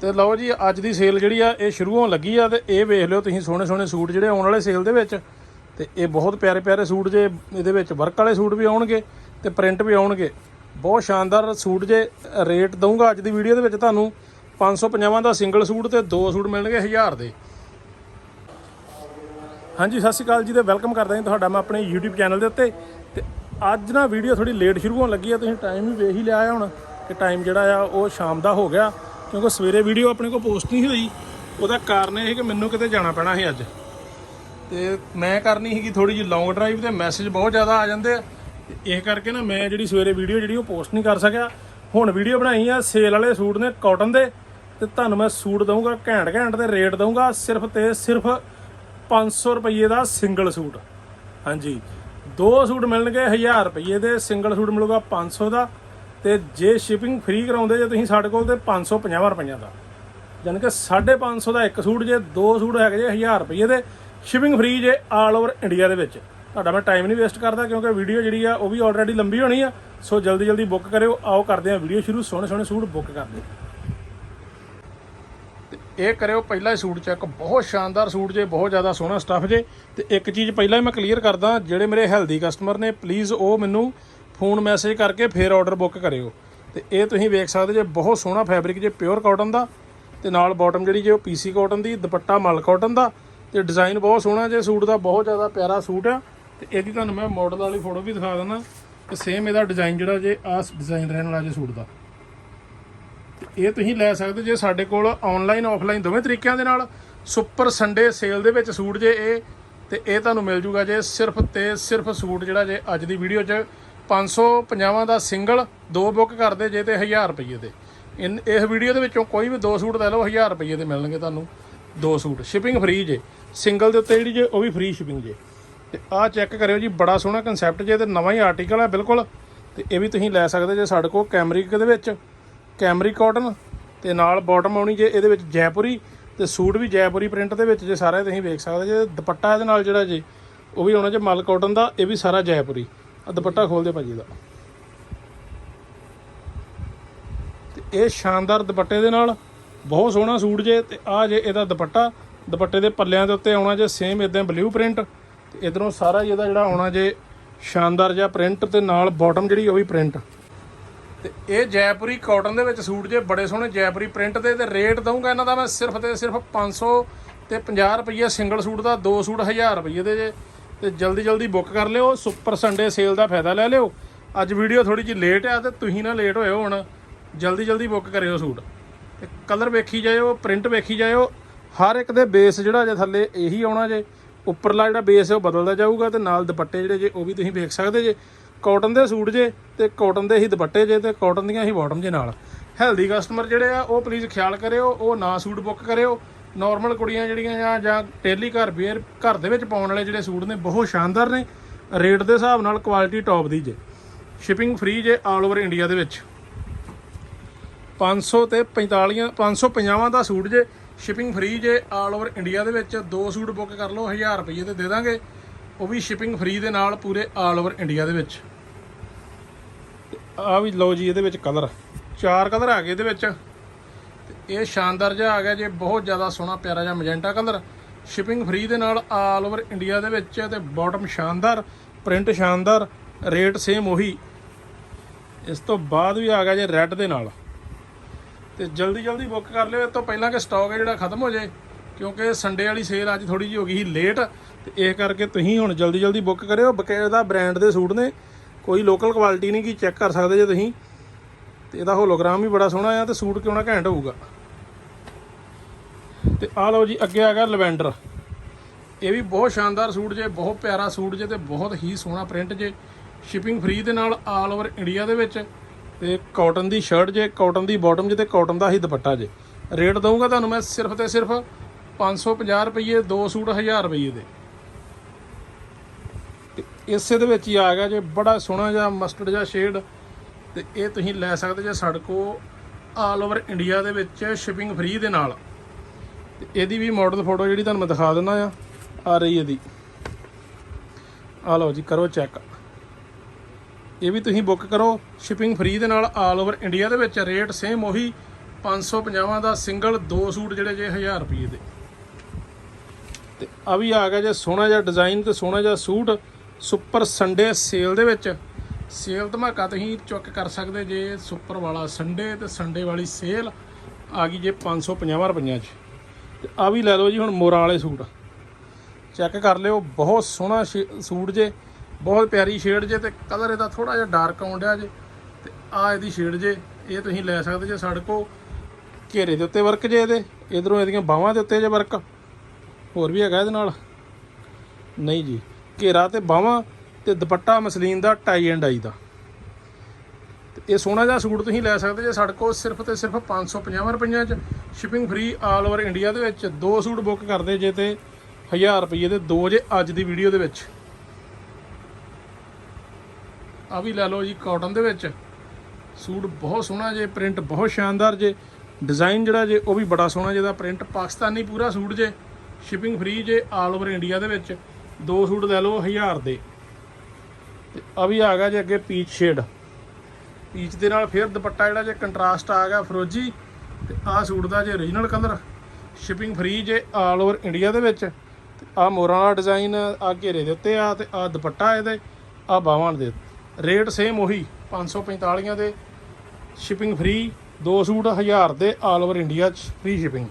ਤੇ ਲਓ ਜੀ, ਅੱਜ ਦੀ ਸੇਲ ਜਿਹੜੀ ਆ, ਇਹ ਸ਼ੁਰੂ ਹੋਣ ਲੱਗੀ ਆ ਤੇ ਇਹ ਵੇਖ ਲਿਓ ਤੁਸੀਂ ਸੋਹਣੇ ਸੋਹਣੇ ਸੂਟ ਜਿਹੜੇ ਆਉਣ ਵਾਲੇ ਸੇਲ ਦੇ ਵਿੱਚ। ਤੇ ਇਹ ਬਹੁਤ ਪਿਆਰੇ ਪਿਆਰੇ ਸੂਟ ਜੇ ਇਹਦੇ ਵਿੱਚ ਵਰਕ ਵਾਲੇ ਸੂਟ ਵੀ ਆਉਣਗੇ ਤੇ ਪ੍ਰਿੰਟ ਵੀ ਆਉਣਗੇ। ਬਹੁਤ ਸ਼ਾਨਦਾਰ ਸੂਟ ਜੇ ਰੇਟ ਦਊਂਗਾ ਅੱਜ ਦੀ ਵੀਡੀਓ ਦੇ ਵਿੱਚ ਤੁਹਾਨੂੰ 550 ਦਾ ਸਿੰਗਲ ਸੂਟ ਤੇ ਦੋ ਸੂਟ ਮਿਲਣਗੇ 1000 ਦੇ। ਹਾਂਜੀ, ਸਤਿ ਸ਼੍ਰੀ ਅਕਾਲ ਜੀ ਤੇ ਵੈਲਕਮ ਕਰਦਾ ਹਾਂ ਤੁਹਾਡਾ ਮੈਂ ਆਪਣੇ YouTube ਚੈਨਲ ਦੇ ਉੱਤੇ। ਤੇ ਅੱਜ ਨਾ ਵੀਡੀਓ ਥੋੜੀ ਲੇਟ ਸ਼ੁਰੂ ਹੋਣ ਲੱਗੀ ਆ, ਤੁਸੀਂ ਟਾਈਮ ਵੀ ਵੇਖ ਹੀ ਲਿਆ ਆ ਹੁਣ ਕਿ ਟਾਈਮ ਜਿਹੜਾ ਆ, ਉਹ ਸ਼ਾਮ ਦਾ ਹੋ ਗਿਆ। ਕਿਉਂਕਿ ਸਵੇਰੇ ਵੀਡੀਓ ਆਪਣੇ ਕੋਲ ਪੋਸਟ ਨਹੀਂ ਹੋਈ, ਉਹਦਾ ਕਾਰਨ ਇਹ ਸੀ ਕਿ ਮੈਨੂੰ ਕਿਤੇ ਜਾਣਾ ਪੈਣਾ ਸੀ ਅੱਜ। ਤੇ ਮੈਂ ਕਰਨੀ ਸੀਗੀ ਥੋੜੀ ਜਿਹੀ ਲੌਂਗ ਡਰਾਈਵ ਤੇ ਮੈਸੇਜ ਬਹੁਤ ਜ਼ਿਆਦਾ ਆ ਜਾਂਦੇ ਆ। ਤੇ ਇਸ ਕਰਕੇ ਨਾ ਮੈਂ ਜਿਹੜੀ ਸਵੇਰੇ ਵੀਡੀਓ ਜਿਹੜੀ ਉਹ ਪੋਸਟ ਨਹੀਂ ਕਰ ਸਕਿਆ। ਹੁਣ ਵੀਡੀਓ ਬਣਾਈ ਆ ਸੇਲ ਵਾਲੇ ਸੂਟ ਨੇ ਕਾਟਨ ਦੇ, ਤੇ ਤੁਹਾਨੂੰ ਮੈਂ ਸੂਟ ਦਊਂਗਾ ਘੈਂਟ ਘੈਂਟ ਤੇ ਰੇਟ ਦਊਂਗਾ ਸਿਰਫ ਤੇ ਸਿਰਫ 500 ਰੁਪਏ ਦਾ ਸਿੰਗਲ ਸੂਟ। ਹਾਂਜੀ। ਦੋ ਸੂਟ ਮਿਲਣਗੇ 1000 ਰੁਪਏ ਦੇ ਸਿੰਗਲ ਸੂਟ ਮਿਲੂਗਾ 500 ਦਾ। ਤੇ ਜੇ ਸ਼ਿਪਿੰਗ ਫ੍ਰੀ ਕਰਾਉਂਦੇ ਜੇ ਤੁਸੀਂ ਸਾਡੇ ਕੋਲ ਤੇ 550 ਰੁਪਈਆ ਦਾ। ਯਾਨੀ ਕਿ 550 ਦਾ ਇੱਕ ਸੂਟ ਜੇ, ਦੋ ਸੂਟ ਹੈਗੇ ਜੇ 1000 ਰੁਪਏ ਦੇ ਸ਼ਿਪਿੰਗ ਫ੍ਰੀ ਜੇ ਆਲ ਓਵਰ ਇੰਡੀਆ ਦੇ ਵਿੱਚ। ਤੁਹਾਡਾ ਮੈਂ ਟਾਈਮ ਨਹੀਂ ਵੇਸਟ ਕਰਦਾ ਕਿਉਂਕਿ ਵੀਡੀਓ ਜਿਹੜੀ ਆ, ਉਹ ਵੀ ਆਲਰੇਡੀ ਲੰਬੀ ਹੋਣੀ ਆ। ਸੋ ਜਲਦੀ ਜਲਦੀ ਬੁੱਕ ਕਰਿਓ, ਆਓ ਕਰਦੇ ਆ ਵੀਡੀਓ ਸ਼ੁਰੂ, ਸੋਹਣੇ ਸੋਹਣੇ ਸੂਟ ਬੁੱਕ ਕਰਦੇ ਤੇ ਇਹ ਕਰਿਓ, ਪਹਿਲਾ ਹੀ ਸੂਟ ਚੈੱਕ ਬਹੁਤ ਸ਼ਾਨਦਾਰ ਸੂਟ ਜੇ, ਬਹੁਤ ਜ਼ਿਆਦਾ ਸੋਹਣਾ ਸਟੱਫ ਜੇ। ਤੇ ਇੱਕ ਚੀਜ਼ ਪਹਿਲਾਂ ਹੀ ਮੈਂ ਕਲੀਅਰ ਕਰਦਾ, ਜਿਹੜੇ ਮੇਰੇ ਹੈਲਦੀ ਕਸਟਮਰ ਨੇ ਪਲੀਜ਼ ਉਹ ਮੈਨੂੰ ਫੋਨ ਮੈਸੇਜ ਕਰਕੇ ਫਿਰ ਆਰਡਰ ਬੁੱਕ ਕਰਿਓ। ਤੇ ਇਹ ਤੁਸੀਂ ਵੇਖ ਸਕਦੇ ਜੇ ਬਹੁਤ ਸੋਹਣਾ ਫੈਬਰਿਕ ਜੇ ਪਿਓਰ ਕਾਟਨ ਦਾ, ਤੇ ਨਾਲ ਬਾਟਮ ਜਿਹੜੀ ਜੇ ਉਹ ਪੀਸੀ ਕਾਟਨ ਦੀ, ਦੁਪੱਟਾ ਮਲ ਕਾਟਨ ਦਾ, ਤੇ ਡਿਜ਼ਾਈਨ ਬਹੁਤ ਸੋਹਣਾ ਜੇ, ਸੂਟ ਦਾ ਬਹੁਤ ਜ਼ਿਆਦਾ ਪਿਆਰਾ ਸੂਟ ਆ। ਤੇ ਇਹਦੀ ਤੁਹਾਨੂੰ ਮੈਂ ਮਾਡਲ ਵਾਲੀ ਫੋਟੋ ਵੀ ਦਿਖਾ ਦਿੰਦਾ। ਤੇ ਸੇਮ ਇਹਦਾ ਡਿਜ਼ਾਈਨ ਜਿਹੜਾ ਜੇ ਆਸ ਡਿਜ਼ਾਈਨ ਰਹਿਣ ਵਾਲਾ ਜੇ ਸੂਟ ਦਾ। ਇਹ ਤੁਸੀਂ ਲੈ ਸਕਦੇ ਜੇ ਸਾਡੇ ਕੋਲ ਆਨਲਾਈਨ ਆਫਲਾਈਨ ਦੋਵੇਂ ਤਰੀਕਿਆਂ ਦੇ ਨਾਲ ਸੁਪਰ ਸੰਡੇ ਸੇਲ ਦੇ ਵਿੱਚ ਸੂਟ ਜੇ ਇਹ, ਤੇ ਇਹ ਤੁਹਾਨੂੰ ਮਿਲ ਜੂਗਾ ਜੇ ਸਿਰਫ ਤੇ ਸਿਰਫ ਸੂਟ ਜਿਹੜਾ ਜੇ ਅੱਜ ਦੀ ਵੀਡੀਓ 'ਚ 550 ਦਾ ਸਿੰਗਲ, ਦੋ ਬੁੱਕ ਕਰਦੇ ਜੇ ਤੇ 1000 ਰੁਪਏ ਦੇ। ਇਨ, ਇਸ ਵੀਡੀਓ ਦੇ ਵਿੱਚੋਂ ਕੋਈ ਵੀ ਦੋ ਸੂਟ ਲੈ ਲਓ 1000 ਰੁਪਏ ਦੇ ਮਿਲਣਗੇ ਤੁਹਾਨੂੰ ਦੋ ਸੂਟ। ਸ਼ਿਪਿੰਗ ਫ੍ਰੀ ਜੇ। ਸਿੰਗਲ ਦੇ ਉੱਤੇ ਜਿਹੜੀ ਜੇ, ਉਹ ਵੀ ਫ੍ਰੀ ਸ਼ਿਪਿੰਗ ਜੇ। ਤੇ ਆਹ ਚੈੱਕ ਕਰਿਓ ਜੀ, ਬੜਾ ਸੋਹਣਾ ਕਨਸੈਪਟ ਜੇ ਤੇ ਨਵਾਂ ਹੀ ਆਰਟੀਕਲ ਹੈ ਬਿਲਕੁਲ। ਤੇ ਇਹ ਵੀ ਤੁਸੀਂ ਲੈ ਸਕਦੇ ਜੇ ਸਾਡੇ ਕੋਲ ਕੈਮਰਿਕ ਦੇ ਵਿੱਚ। ਕੈਮਰੀ ਕਾਟਨ ਤੇ ਨਾਲ ਬਾਟਮ ਆਉਣੀ ਜੇ ਇਹਦੇ ਵਿੱਚ ਜੈਪੁਰੀ। ਤੇ ਸੂਟ ਵੀ ਜੈਪੁਰੀ ਪ੍ਰਿੰਟ ਦੇ ਵਿੱਚ ਜੇ ਸਾਰੇ ਤੁਸੀਂ ਵੇਖ ਸਕਦੇ ਜੇ। ਦੁਪੱਟਾ ਇਹਦੇ ਨਾਲ ਜਿਹੜਾ ਜੇ, ਉਹ ਵੀ ਆਉਣਾ ਜੇ ਮਲ ਕਾਟਨ ਦਾ, ਇਹ ਵੀ ਸਾਰਾ ਜੈਪੁਰੀ। ਆ ਦੁਪੱਟਾ ਖੋਲ ਦੇ ਭਾਜੀ ਦਾ। ਤੇ ਇਹ ਸ਼ਾਨਦਾਰ ਦੁਪੱਟੇ ਦੇ ਨਾਲ ਬਹੁਤ ਸੋਹਣਾ ਸੂਟ ਜੇ, ਤੇ ਆ ਜੇ ਇਹਦਾ ਦੁਪੱਟਾ, ਦੁਪੱਟੇ ਦੇ ਪੱਲਿਆਂ ਦੇ ਉੱਤੇ ਆਉਣਾ ਜੇ ਸੇਮ ਇਦਾਂ ਬਲੂ ਪ੍ਰਿੰਟ ਤੇ ਇਧਰੋਂ ਸਾਰਾ ਹੀ ਇਹਦਾ ਜਿਹੜਾ ਆਉਣਾ ਜੇ ਸ਼ਾਨਦਾਰ ਜਿਹਾ ਪ੍ਰਿੰਟ ਤੇ ਨਾਲ ਬਾਟਮ ਜਿਹੜੀ ਉਹ ਵੀ ਪ੍ਰਿੰਟ ਤੇ ਇਹ ਜੈਪੁਰੀ ਕਾਟਨ ਦੇ ਵਿੱਚ ਸੂਟ ਜੇ ਬੜੇ ਸੋਹਣੇ ਜੈਪੁਰੀ ਪ੍ਰਿੰਟ ਦੇ, ਤੇ ਰੇਟ ਦਊਂਗਾ ਇਹਨਾਂ ਦਾ ਮੈਂ ਸਿਰਫ ਤੇ ਸਿਰਫ 500 ਤੇ 50 ਰੁਪਏ ਸਿੰਗਲ ਸੂਟ ਦਾ, ਦੋ ਸੂਟ 1000 ਰੁਪਏ ਦੇ ਜੇ। ਤੇ ਜਲਦੀ ਜਲਦੀ ਬੁੱਕ ਕਰ ਲਿਓ, ਸੁਪਰ ਸੰਡੇ ਸੇਲ ਦਾ ਫਾਇਦਾ ਲੈ ਲਿਓ। ਅੱਜ ਵੀਡੀਓ ਥੋੜੀ ਜਿਹੀ ਲੇਟ ਆ ਤੇ ਤੁਸੀਂ ਨਾ ਲੇਟ ਹੋਇਓ ਹੁਣ। ਜਲਦੀ ਜਲਦੀ ਬੁੱਕ ਕਰਿਓ ਸੂਟ। ਤੇ ਕਲਰ ਵੇਖੀ ਜਾਇਓ, ਪ੍ਰਿੰਟ ਵੇਖੀ ਜਾਇਓ। ਹਰ ਇੱਕ ਦੇ ਬੇਸ ਜਿਹੜਾ ਜੇ ਥੱਲੇ ਇਹੀ ਆਉਣਾ ਜੇ। ਉੱਪਰਲਾ ਜਿਹੜਾ ਬੇਸ ਹੈ ਉਹ ਬਦਲਦਾ ਜਾਊਗਾ ਤੇ ਨਾਲ ਦੁਪੱਟੇ ਜਿਹੜੇ ਜੇ ਉਹ ਵੀ ਤੁਸੀਂ ਵੇਖ ਸਕਦੇ ਜੇ। ਕਾਟਨ ਦੇ ਸੂਟ ਜੇ ਤੇ ਕਾਟਨ ਦੇ ਹੀ ਦੁਪੱਟੇ ਜੇ ਤੇ ਕਾਟਨ ਦੀਆਂ ਹੀ ਬਾਟਮ ਜੇ ਨਾਲ। ਹੈਲਦੀ ਕਸਟਮਰ ਜਿਹੜੇ ਆ, ਉਹ ਪਲੀਜ਼ ਖਿਆਲ ਕਰਿਓ, ਉਹ ਨਾ ਸੂਟ ਬੁੱਕ ਕਰਿਓ। ਨਾਰਮਲ ਕੁੜੀਆਂ ਜਿਹੜੀਆਂ ਜਾਂ ਜਾਂ ਟੇਲੀ ਘਰ ਵੇਅਰ ਘਰ ਦੇ ਵਿੱਚ ਪਾਉਣ ਵਾਲੇ ਜਿਹੜੇ ਸੂਟ ਨੇ, ਬਹੁਤ ਸ਼ਾਨਦਾਰ ਨੇ। ਰੇਟ ਦੇ ਹਿਸਾਬ ਨਾਲ ਕੁਆਲਿਟੀ ਟੌਪ ਦੀ ਜੇ। ਸ਼ਿਪਿੰਗ ਫ੍ਰੀ ਜੇ ਆਲ ਓਵਰ ਇੰਡੀਆ ਦੇ ਵਿੱਚ। 500 ਤੇ 45 550 ਦਾ ਸੂਟ ਜੇ। ਸ਼ਿਪਿੰਗ ਫ੍ਰੀ ਜੇ ਆਲ ਓਵਰ ਇੰਡੀਆ ਦੇ ਵਿੱਚ। ਦੋ ਸੂਟ ਬੁੱਕ ਕਰ ਲਓ 1000 ਰੁਪਏ ਤੇ ਦੇ ਦਾਂਗੇ। ਉਹ ਵੀ ਸ਼ਿਪਿੰਗ ਫ੍ਰੀ ਦੇ ਨਾਲ ਪੂਰੇ ਆਲ ਓਵਰ ਇੰਡੀਆ ਦੇ ਵਿੱਚ। ਆ ਵੀ ਲਓ ਜੀ, ਇਹਦੇ ਵਿੱਚ ਕਲਰ ਚਾਰ ਕਲਰ ਆ ਗਏ ਇਹਦੇ ਵਿੱਚ। ਇਹ ਸ਼ਾਨਦਾਰ ਜਿਹਾ ਆ ਗਿਆ ਜੇ, ਬਹੁਤ ਜ਼ਿਆਦਾ ਸੋਹਣਾ, ਪਿਆਰਾ ਜਿਹਾ ਮੈਜੈਂਟਾ ਕਲਰ ਸ਼ਿਪਿੰਗ ਫ੍ਰੀ ਦੇ ਨਾਲ ਆਲ ਓਵਰ ਇੰਡੀਆ ਦੇ ਵਿੱਚ ਤੇ ਬਾਟਮ ਸ਼ਾਨਦਾਰ ਪ੍ਰਿੰਟ ਸ਼ਾਨਦਾਰ ਰੇਟ ਸੇਮ ਉਹੀ। ਇਸ ਤੋਂ ਬਾਅਦ ਵੀ ਆ ਗਿਆ ਜੇ ਰੈੱਡ ਦੇ ਨਾਲ। ਤੇ ਜਲਦੀ ਜਲਦੀ ਬੁੱਕ ਕਰ ਲਿਓ, ਇਹ ਤੋਂ ਪਹਿਲਾਂ ਕਿ ਸਟਾਕ ਹੈ ਜਿਹੜਾ ਖਤਮ ਹੋ ਜਾਏ ਕਿਉਂਕਿ ਸੰਡੇ ਵਾਲੀ ਸੇਲ ਅੱਜ ਥੋੜੀ ਜਿਹੀ ਹੋ ਗਈ ਸੀ ਲੇਟ ਤੇ ਇਹ ਕਰਕੇ ਤੁਸੀਂ ਹੁਣ ਜਲਦੀ ਜਲਦੀ ਬੁੱਕ ਕਰਿਓ, ਬਕਾਇਦਾ ਬ੍ਰਾਂਡ ਦੇ ਸੂਟ ਨੇ, ਕੋਈ ਲੋਕਲ ਕੁਆਲਿਟੀ ਨਹੀਂ ਕੀ ਚੈੱਕ ਕਰ ਸਕਦੇ ਜੇ ਤੁਸੀਂ। ਤੇ ਇਹਦਾ ਹੋਲੋਗ੍ਰਾਮ ਵੀ ਬੜਾ ਸੋਹਣਾ ਆ ਤੇ ਸੂਟ ਕਿਉਂ ਨਾ ਘੈਂਟ ਹੋਊਗਾ। ਤੇ ਆ ਲਓ ਜੀ, ਅੱਗੇ ਆ ਗਿਆ ਲਵੈਂਡਰ। ਇਹ ਵੀ ਬਹੁਤ ਸ਼ਾਨਦਾਰ ਸੂਟ ਜੇ, ਬਹੁਤ ਪਿਆਰਾ ਸੂਟ ਜੇ ਤੇ ਬਹੁਤ ਹੀ ਸੋਹਣਾ ਪ੍ਰਿੰਟ ਜੇ। ਸ਼ਿਪਿੰਗ ਫ੍ਰੀ ਦੇ ਨਾਲ ਆਲ ਓਵਰ ਇੰਡੀਆ ਦੇ ਵਿੱਚ। ਤੇ ਕਾਟਨ ਦੀ ਸ਼ਰਟ ਜੇ ਕਾਟਨ ਦੀ ਬਾਟਮ ਜੇ ਤੇ ਕਾਟਨ ਦਾ ਹੀ ਦੁਪੱਟਾ ਜੇ। ਰੇਟ ਦਊਂਗਾ ਤੁਹਾਨੂੰ ਮੈਂ ਸਿਰਫ ਤੇ ਸਿਰਫ 550 ਰੁਪਏ ਦੋ ਸੂਟ 1000 ਰੁਪਏ ਦੇ। ਤੇ ਇਸੇ ਦੇ ਵਿੱਚ ਹੀ ਆ ਗਿਆ ਜੇ, ਬੜਾ ਸੋਹਣਾ ਜਿਹਾ ਮਸਟਰਡ ਜਿਹਾ ਸ਼ੇਡ ਤੇ ਇਹ ਤੁਸੀਂ ਲੈ ਸਕਦੇ ਜੇ ਸਾਡੇ ਕੋ ਆਲ ਓਵਰ ਇੰਡੀਆ ਦੇ ਵਿੱਚ ਸ਼ਿਪਿੰਗ ਫ੍ਰੀ ਦੇ ਨਾਲ। ਤੇ ਇਹਦੀ ਵੀ ਮਾਡਲ ਫੋਟੋ ਜਿਹੜੀ ਤੁਹਾਨੂੰ ਮੈਂ ਦਿਖਾ ਦਿੰਦਾ ਆ ਆ ਰਹੀ ਇਹਦੀ। ਆ ਲਓ ਜੀ, ਕਰੋ ਚੈੱਕ ਇਹ ਵੀ ਤੁਸੀਂ ਬੁੱਕ ਕਰੋ ਸ਼ਿਪਿੰਗ ਫ੍ਰੀ ਦੇ ਨਾਲ ਆਲ ਓਵਰ ਇੰਡੀਆ ਦੇ ਵਿੱਚ ਰੇਟ ਸੇਮ ਉਹੀ 550 ਦਾ ਸਿੰਗਲ ਦੋ ਸੂਟ ਜਿਹੜੇ ਜੇ 1000 ਰੁਪਏ ਦੇ। ਤੇ ਆ ਵੀ ਆ ਗਿਆ ਜੇ ਸੋਹਣਾ ਜਿਹਾ ਡਿਜ਼ਾਈਨ ਤੇ ਸੋਹਣਾ ਜਿਹਾ ਸੂਟ ਸੁਪਰ ਸੰਡੇ ਸੇਲ ਦੇ ਵਿੱਚ। ਸੇਲ ਧਮਾਕਾ ਤੁਸੀਂ ਚੁੱਕ ਕਰ ਸਕਦੇ ਜੇ ਸੁਪਰ ਵਾਲਾ ਸੰਡੇ ਤੇ ਸੰਡੇ ਵਾਲੀ ਸੇਲ ਆ ਗਈ ਜੇ 550 ਰੁਪਈਆਂ 'ਚ। ਤੇ ਆ ਵੀ ਲੈ ਲਓ ਜੀ ਹੁਣ ਮੋਰਾਂ ਵਾਲੇ ਸੂਟ। ਚੈੱਕ ਕਰ ਲਿਓ, ਬਹੁਤ ਸੋਹਣਾ ਸ਼ੇ- ਸੂਟ ਜੇ, ਬਹੁਤ ਪਿਆਰੀ ਸ਼ੇਡ ਜੇ ਤੇ ਕਲਰ ਇਹਦਾ ਥੋੜਾ ਜਿਹਾ ਡਾਰਕ ਆਉਣ ਜੇ ਤੇ ਆ ਇਹਦੀ ਸ਼ੇਡ ਜੇ, ਇਹ ਤੁਸੀਂ ਲੈ ਸਕਦੇ ਜੇ ਸਾਡੇ ਕੋ ਘੇਰੇ ਦੇ ਉੱਤੇ ਵਰਕ ਜੇ ਇਹਦੇ, ਇਧਰੋਂ ਇਹਦੀਆਂ ਬਾਹਾਂ ਦੇ ਉੱਤੇ ਜੇ ਵਰਕ ਹੋਰ ਵੀ ਹੈਗਾ ਇਹਦੇ ਨਾਲ। ਨਹੀਂ ਜੀ, ਘੇਰਾ ਤੇ ਬਾਹਾਂ ਤੇ ਦੁਪੱਟਾ muslin the tie and I ਦਾ। ਤੇ ਇਹ ਸੋਹਣਾ ਜਿਹਾ ਸੂਟ ਤੁਸੀਂ ਲੈ ਸਕਦੇ ਜੇ ਸਾਡੇ ਕੋਲ ਸਿਰਫ ਤੇ ਸਿਰਫ 550 ਰੁਪਈਆਂ ਚ। Shipping free all over India ਦੇ ਵਿੱਚ ਦੋ ਸੂਟ ਬੁੱਕ ਕਰਦੇ ਜੇ ਤੇ 1000 ਰੁਪਏ ਦੇ ਦੋ ਜੇ ਅੱਜ ਦੀ ਵੀਡੀਓ ਦੇ ਵਿੱਚ। ਆ ਵੀ ਲੈ ਲਓ ਜੀ ਕਾਟਨ ਦੇ ਵਿੱਚ। ਸੂਟ ਬਹੁਤ ਸੋਹਣਾ ਜੇ, ਪ੍ਰਿੰਟ ਬਹੁਤ ਸ਼ਾਨਦਾਰ ਜੇ। ਡਿਜ਼ਾਈਨ ਜਿਹੜਾ ਜੇ ਉਹ ਵੀ ਬੜਾ ਸੋਹਣਾ ਜਿਹਦਾ ਪ੍ਰਿੰਟ। ਪਾਕਿਸਤਾਨੀ ਪੂਰਾ ਸੂਟ ਜੇ, ਸ਼ਿਪਿੰਗ ਫ੍ਰੀ ਜੇ ਆਲ ਓਵਰ ਇੰਡੀਆ ਦੇ ਵਿੱਚ। ਦੋ ਸੂਟ ਲੈ ਲਓ 1000 ਦੇ। ਤੇ ਆ ਵੀ ਆ ਗਿਆ ਜੇ ਅੱਗੇ ਪੀਚ ਸ਼ੇਡ। ਪੀਚ ਦੇ ਨਾਲ ਫਿਰ ਦੁਪੱਟਾ ਜਿਹੜਾ ਜੇ ਕੰਟਰਾਸਟ ਆ ਗਿਆ ਫਰੋਜੀ। ਤੇ ਆਹ ਸੂਟ ਦਾ ਜੇ origignal ਕਲਰ ਸ਼ਿਪਿੰਗ ਫ੍ਰੀ ਜੇ ਆਲ ਓਵਰ ਇੰਡੀਆ ਦੇ ਵਿੱਚ, ਤੇ ਆਹ ਮੋਰਾਂ ਵਾਲਾ ਡਿਜ਼ਾਈਨ ਆ ਘੇਰੇ ਦੇ ਉੱਤੇ ਆ ਤੇ ਆਹ ਦੁਪੱਟਾ ਇਹਦੇ, ਆਹ ਬਾਵਾਂ ਦੇ। ਰੇਟ ਸੇਮ ਉਹੀ 545 ਦੇ ਸ਼ਿਪਿੰਗ ਫ੍ਰੀ ਦੋ ਸੂਟ 1000 ਦੇ ਆਲ ਓਵਰ ਇੰਡੀਆ ਚ ਫ੍ਰੀ ਸ਼ਿਪਿੰਗ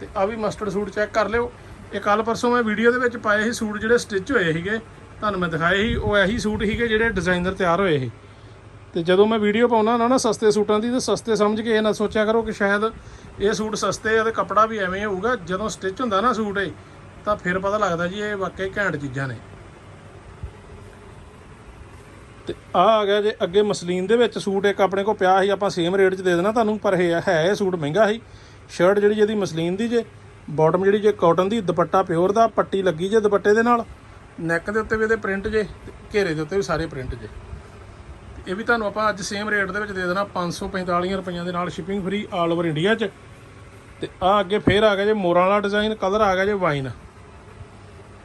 ਤੇ ਆ ਵੀ ਮਸਟਰਡ ਸੂਟ ਚੈੱਕ ਕਰ ਲਿਓ। ਇਹ ਕੱਲ ਪਰਸੋਂ ਮੈਂ ਵੀਡੀਓ ਦੇ ਵਿੱਚ ਪਾਏ ਸੀ ਸੂਟ ਜਿਹੜੇ ਸਟਿਚ ਹੋਏ ਸੀਗੇ, ਤੁਹਾਨੂੰ ਮੈਂ ਦਿਖਾਏ ਸੀ, ਉਹ ਇਹੀ ਸੂਟ ਸੀਗੇ ਜਿਹੜੇ ਡਿਜ਼ਾਈਨਰ ਤਿਆਰ ਹੋਏ ਸੀ। ਤੇ ਜਦੋਂ ਮੈਂ ਵੀਡੀਓ ਪਾਉਣਾ ਨਾ ਨਾ ਸਸਤੇ ਸੂਟਾਂ ਦੀ ਤੇ ਸਸਤੇ ਸਮਝ ਕੇ ਇਹ ਨਾ ਸੋਚਿਆ ਕਰੋ ਕਿ ਸ਼ਾਇਦ ਇਹ ਸੂਟ ਸਸਤੇ ਆ ਤੇ ਕੱਪੜਾ ਵੀ ਐਵੇਂ ਹੋਊਗਾ। ਜਦੋਂ ਸਟਿਚ ਹੁੰਦਾ ਨਾ ਸੂਟ ਇਹ, ਤਾਂ ਫਿਰ ਪਤਾ ਲੱਗਦਾ ਜੀ ਇਹ ਵਾਕਈ ਘੈਂਟ ਚੀਜ਼ਾਂ ਨੇ। ਤੇ ਆ ਆ ਗਿਆ ਜੇ ਅੱਗੇ ਮਸਲੀਨ ਦੇ ਵਿੱਚ ਸੂਟ, ਇੱਕ ਆਪਣੇ ਕੋਲ ਪਿਆ ਸੀ, ਆਪਾਂ ਸੇਮ ਰੇਟ 'ਚ ਦੇ ਦੇਣਾ ਤੁਹਾਨੂੰ, ਪਰ ਇਹ ਹੈ ਇਹ ਸੂਟ ਮਹਿੰਗਾ ਸੀ। ਸ਼ਰਟ ਜਿਹੜੀ ਜਿਹਦੀ ਮਸਲੀਨ ਦੀ ਜੇ ਬਾਟਮ ਜਿਹੜੀ ਜੇ ਕਾਟਨ ਦੀ, ਦੁਪੱਟਾ ਪਿਓਰ ਦਾ, ਪੱਟੀ ਲੱਗੀ ਜੇ ਦੁਪੱਟੇ ਦੇ ਨਾਲ ਨੈਕ ਦੇ ਉੱਤੇ ਵੀ ਇਹਦੇ ਪ੍ਰਿੰਟ ਜੇ, ਤੇ ਘੇਰੇ ਦੇ ਉੱਤੇ ਵੀ ਸਾਰੇ ਪ੍ਰਿੰਟ ਜੇ। ਇਹ ਵੀ ਤੁਹਾਨੂੰ ਆਪਾਂ ਅੱਜ ਸੇਮ ਰੇਟ ਦੇ ਵਿੱਚ ਦੇ ਦੇਣਾ 545 ਰੁਪਈਆਂ ਦੇ ਨਾਲ shipping free all over India 'ਚ। ਤੇ ਆ ਅੱਗੇ ਫੇਰ ਆ ਗਿਆ ਜੇ ਮੋਰਾਂ ਵਾਲਾ ਡਿਜ਼ਾਈਨ ਕਲਰ ਆ ਗਿਆ ਜੇ ਵਾਈਨ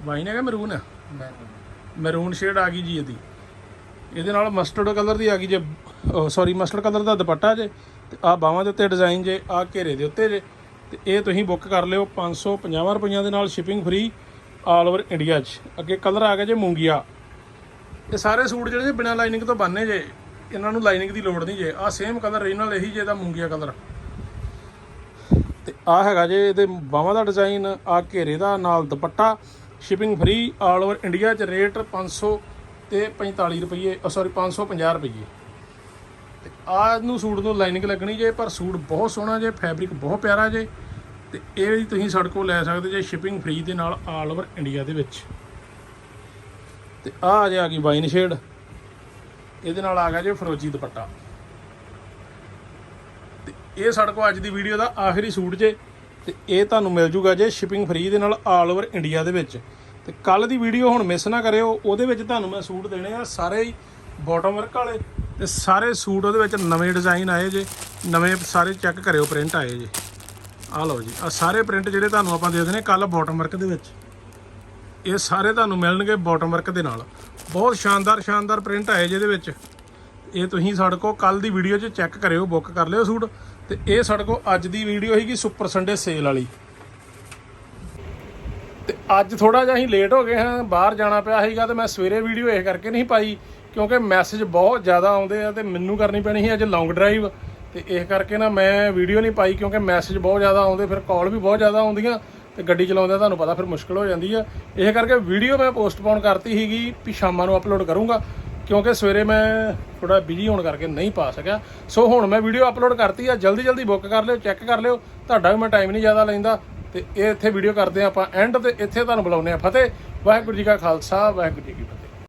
ਵਾਈਨ ਹੈਗਾ ਮਰੂਨ ਮੈਰੂਨ ਸ਼ੇਡ ਆ ਗਈ ਜੀ ਇਹਦੀ। ਇਹਦੇ ਨਾਲ ਮਸਟਰਡ ਕਲਰ ਦੀ ਆ ਗਈ ਜੇ ਸੌਰੀ ਮਸਟਰਡ ਕਲਰ ਦਾ ਦੁਪੱਟਾ ਜੇ, ਤੇ ਆ ਬਾਹਾਂ ਦੇ ਉੱਤੇ ਡਿਜ਼ਾਈਨ ਜੇ ਆ ਘੇਰੇ ਦੇ ਉੱਤੇ ਜੇ, ਤੇ ਇਹ ਤੁਸੀਂ ਬੁੱਕ ਕਰ ਲਿਓ 550 ਰੁਪਈਆਂ ਦੇ ਨਾਲ shipping free all over India 'ਚ। ਅੱਗੇ ਕਲਰ ਆ ਗਿਆ ਜੇ ਮੂੰਗੀਆ। ਇਹ ਸਾਰੇ ਸੂਟ ਜਿਹੜੇ ਬਿਨਾ ਲਾਈਨਿੰਗ ਤੋਂ ਬੰਨੇ ਜੇ, ਇਹਨਾਂ ਨੂੰ ਲਾਈਨਿੰਗ ਦੀ ਲੋੜ ਨਹੀਂ ਜੇ। ਆ ਸੇਮ ਕਲਰ ਰੀਜਨਲ ਇਹੀ ਜੇ ਦਾ ਮੂੰਗੀਆ ਕਲਰ ਤੇ ਆ ਹੈਗਾ ਜੇ ਇਹਦੇ ਬਾਹਾਂ ਦਾ ਡਿਜ਼ਾਈਨ ਆ ਘੇਰੇ ਦਾ, ਨਾਲ ਦੁਪੱਟਾ shipping free all over India 'ਚ ਰੇਟ 500 ਤੇ 45 ਰੁਪਏ ਸੌਰੀ 550 ਰੁਪਏ ਤੇ ਆਹ ਨੂੰ ਸੂਟ ਨੂੰ ਲਾਈਨਿੰਗ ਲੱਗਣੀ ਜੇ, ਪਰ ਸੂਟ ਬਹੁਤ ਸੋਹਣਾ ਜੇ ਫੈਬਰਿਕ ਬਹੁਤ ਪਿਆਰਾ ਜੇ। ਤੇ ਇਹ ਵੀ ਤੁਸੀਂ ਸਾਡੇ ਲੈ ਸਕਦੇ ਜੇ ਸ਼ਿਪਿੰਗ ਫ੍ਰੀ ਦੇ ਨਾਲ ਆਲ ਓਵਰ ਇੰਡੀਆ ਦੇ ਵਿੱਚ। ਤੇ ਆਹ ਆ ਜੇ ਆ ਗਈ ਵਾਈਨ ਸ਼ੇਡ। ਇਹਦੇ ਨਾਲ ਆ ਗਿਆ ਜੇ ਫਰੋਜੀ ਦੁਪੱਟਾ। ਤੇ ਇਹ ਸਾਡੇ ਕੋਲ ਅੱਜ ਦੀ ਵੀਡੀਓ ਦਾ ਆਖਰੀ ਸੂਟ ਜੇ। ਤੇ ਇਹ ਤੁਹਾਨੂੰ ਮਿਲ ਜੂਗਾ ਜੇ ਸ਼ਿਪਿੰਗ ਫ੍ਰੀ ਦੇ ਨਾਲ ਆਲ ਓਵਰ ਇੰਡੀਆ ਦੇ ਵਿੱਚ। ਤੇ ਕੱਲ ਦੀ ਵੀਡੀਓ ਹੁਣ ਮਿਸ ਨਾ ਕਰਿਓ, ਉਹਦੇ ਵਿੱਚ ਤੁਹਾਨੂੰ ਮੈਂ ਸੂਟ ਦੇਣੇ ਆ ਸਾਰੇ ਹੀ ਬਾਟਮ ਵਰਕ ਵਾਲੇ। ਤੇ ਸਾਰੇ ਸੂਟ ਉਹਦੇ ਵਿੱਚ ਨਵੇਂ ਡਿਜ਼ਾਈਨ ਆਏ ਜੇ, ਨਵੇਂ ਸਾਰੇ ਚੈੱਕ ਕਰਿਓ ਪ੍ਰਿੰਟ ਆਏ ਜੇ। ਆ ਲਓ ਜੀ ਆ ਸਾਰੇ ਪ੍ਰਿੰਟ ਜਿਹੜੇ ਤੁਹਾਨੂੰ ਆਪਾਂ ਦੇ ਦੇਣੇ ਕੱਲ ਬਾਟਮ ਵਰਕ ਦੇ ਵਿੱਚ। ਇਹ ਸਾਰੇ ਤੁਹਾਨੂੰ ਮਿਲਣਗੇ ਬਾਟਮ ਵਰਕ ਦੇ ਨਾਲ। ਬਹੁਤ ਸ਼ਾਨਦਾਰ ਸ਼ਾਨਦਾਰ ਪ੍ਰਿੰਟ ਆਏ ਜਿਹਦੇ ਵਿੱਚ। ਇਹ ਤੁਸੀਂ ਸਾਡੇ ਕੋਲ ਕੱਲ ਦੀ ਵੀਡੀਓ 'ਚ ਚੈੱਕ ਕਰਿਓ ਬੁੱਕ ਕਰ ਲਿਓ ਸੂਟ। ਤੇ ਇਹ ਸਾਡੇ ਕੋਲ ਅੱਜ ਦੀ ਵੀਡੀਓ ਹੈਗੀ ਸੁਪਰ ਸੰਡੇ ਸੇਲ ਵਾਲੀ। ਤੇ ਅੱਜ ਥੋੜਾ ਜਿਹਾ ਅਸੀਂ ਲੇਟ ਹੋ ਗਏ ਹਾਂ, ਬਾਹਰ ਜਾਣਾ ਪਿਆ ਸੀਗਾ ਤੇ ਮੈਂ ਸਵੇਰੇ ਵੀਡੀਓ ਇਹ ਕਰਕੇ ਨਹੀਂ ਪਾਈ, ਕਿਉਂਕਿ ਮੈਸੇਜ ਬਹੁਤ ਜ਼ਿਆਦਾ ਆਉਂਦੇ ਆ ਤੇ ਮੈਨੂੰ ਕਰਨੀ ਪੈਣੀ ਸੀ ਅੱਜ ਲੌਂਗ ਡਰਾਈਵ ਤੇ ਇਸ ਕਰਕੇ ਨਾ ਮੈਂ ਵੀਡੀਓ ਨਹੀਂ ਪਾਈ, ਕਿਉਂਕਿ ਮੈਸੇਜ ਬਹੁਤ ਜ਼ਿਆਦਾ ਆਉਂਦੇ, ਫਿਰ ਕਾਲ ਵੀ ਬਹੁਤ ਜ਼ਿਆਦਾ ਆਉਂਦੀਆਂ। ਤੇ ਗੱਡੀ ਚਲਾਉਂਦੇ ਤੁਹਾਨੂੰ ਪਤਾ ਫਿਰ ਮੁਸ਼ਕਲ ਹੋ ਜਾਂਦੀ ਆ। ਇਹ ਕਰਕੇ ਵੀਡੀਓ ਮੈਂ ਪੋਸਟਪੋਨ ਕਰਤੀ ਸੀਗੀ ਵੀ ਸ਼ਾਮਾਂ ਨੂੰ ਅਪਲੋਡ ਕਰੂੰਗਾ, ਕਿਉਂਕਿ ਸਵੇਰੇ ਮੈਂ ਥੋੜਾ ਬਿਜ਼ੀ ਹੋਣ ਕਰਕੇ ਨਹੀਂ ਪਾ ਸਕਿਆ। ਸੋ ਹੁਣ ਮੈਂ ਵੀਡੀਓ ਅਪਲੋਡ ਕਰਤੀ ਆ, ਜਲਦੀ ਜਲਦੀ ਬੁੱਕ ਕਰ ਲਿਓ ਚੈੱਕ ਕਰ ਲਿਓ, ਤੁਹਾਡਾ ਵੀ ਮੈਂ ਟਾਈਮ ਨਹੀਂ ਜ਼ਿਆਦਾ ਲੈਂਦਾ। ਤੇ ਇਹ ਇੱਥੇ ਵੀਡੀਓ ਕਰਦੇ ਆ ਆਪਾਂ ਐਂਡ ਤੇ ਇੱਥੇ ਤੁਹਾਨੂੰ ਬੁਲਾਉਂਦੇ ਆ। ਫਤਿਹ, ਵਾਹਿਗੁਰੂ ਜੀ ਕਾ ਖਾਲਸਾ, ਵਾਹਿਗੁਰੂ ਜੀ ਕੀ ਫਤਿਹ।